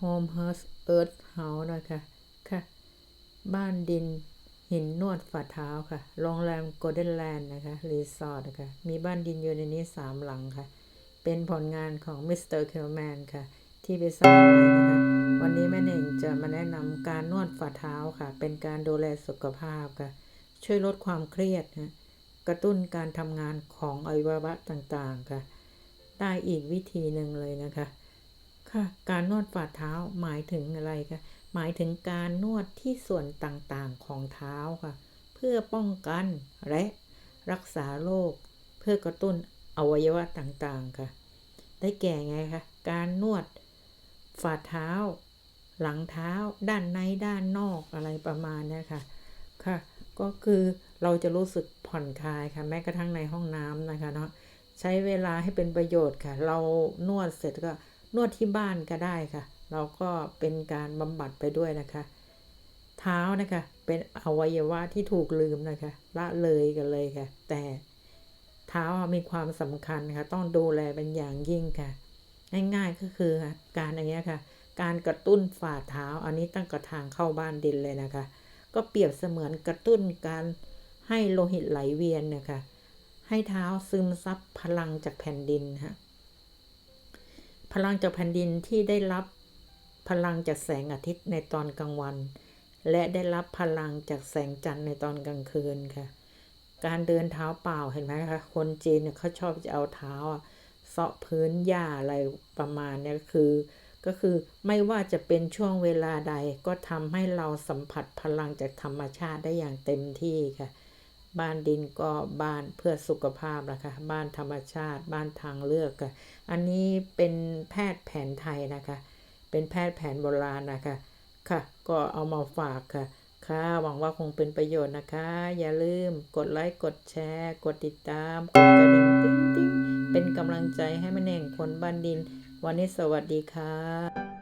Home House Earth House นะคะค่ะ บ้านดินหินนวดฝ่าเท้าค่ะ โรงแรม Golden Land นะคะ รีสอร์ทนะคะ มีบ้านดินอยู่ในนี้สามหลังค่ะ เป็นผลงานของมิสเตอร์เคลแมนค่ะ ที่ไปสร้างไว้นะคะ วันนี้แม่เน่งจะมาแนะนำการนวดฝ่าเท้าค่ะ เป็นการดูแลสุขภาพค่ะ ช่วยลดความเครียดนะกระตุ้นการทำงานของอวัยวะต่างๆค่ะ ได้อีกวิธีหนึ่งเลยนะคะ ค่ะการนวดฝ่าเท้าหมายถึงอะไรคะหมายถึงการนวดที่ส่วนต่างๆของเท้าค่ะ เพื่อป้องกันและรักษาโรคเพื่อกระตุ้นอวัยวะต่างๆค่ะ ได้แก่ไงคะการนวดฝ่าเท้า หลังเท้า ด้านในด้านนอกอะไรประมาณนี้ค่ะค่ะ ก็คือเราจะรู้สึกผ่อนคลายค่ะแม้กระทั่งในห้องน้ำนะคะเนาะใช้เวลาให้เป็นประโยชน์ค่ะ เรานวดเสร็จก็ นวดที่บ้านก็ได้ค่ะ เราก็เป็นการบำบัดไปด้วยนะคะ เท้านะคะ เป็นอวัยวะที่ถูกลืมนะคะ ละเลยกันเลยค่ะ แต่เท้ามีความสำคัญค่ะ ต้องดูแลเป็นอย่างยิ่งค่ะ ง่ายๆก็คือการอย่างเงี้ยค่ะ การกระตุ้นฝ่าเท้าอันนี้ตั้งกระทางเข้าบ้านดินเลยนะคะ ก็เปรียบเสมือนกระตุ้นการให้โลหิตไหลเวียนนะคะให้เท้าซึมซับพลังจากแผ่นดินฮะ พลังจากแผ่นดินที่ได้รับพลังจากแสงอาทิตย์ในตอนกลางวัน และได้รับพลังจากแสงจันทร์ในตอนกลางคืนค่ะ การเดินเท้าเปล่าเห็นไหมคะคนจีนเนี่ยเขาชอบจะเอาเท้าเซาะพื้นหญ้าอะไรประมาณนี้คือ ก็คือไม่ว่าจะเป็นช่วงเวลาใดก็ทำให้เราสัมผัสพลังจากธรรมชาติได้อย่างเต็มที่ค่ะ บ้านดินก็บ้านเพื่อสุขภาพนะคะบ้านธรรมชาติ บ้านทางเลือกค่ะอันนี้เป็นแพทย์แผนไทยนะคะ เป็นแพทย์แผนโบราณนะคะค่ะ ก็เอามาฝากค่ะ ค่ะหวังว่าคงเป็นประโยชน์นะคะ อย่าลืมกดไลค์กดแชร์ กดติดตามกดกระดิ่งติ๊งติ๊งเป็นกำลังใจให้แม่เน่งคนบ้านดิน วันนี้สวัสดีค่ะ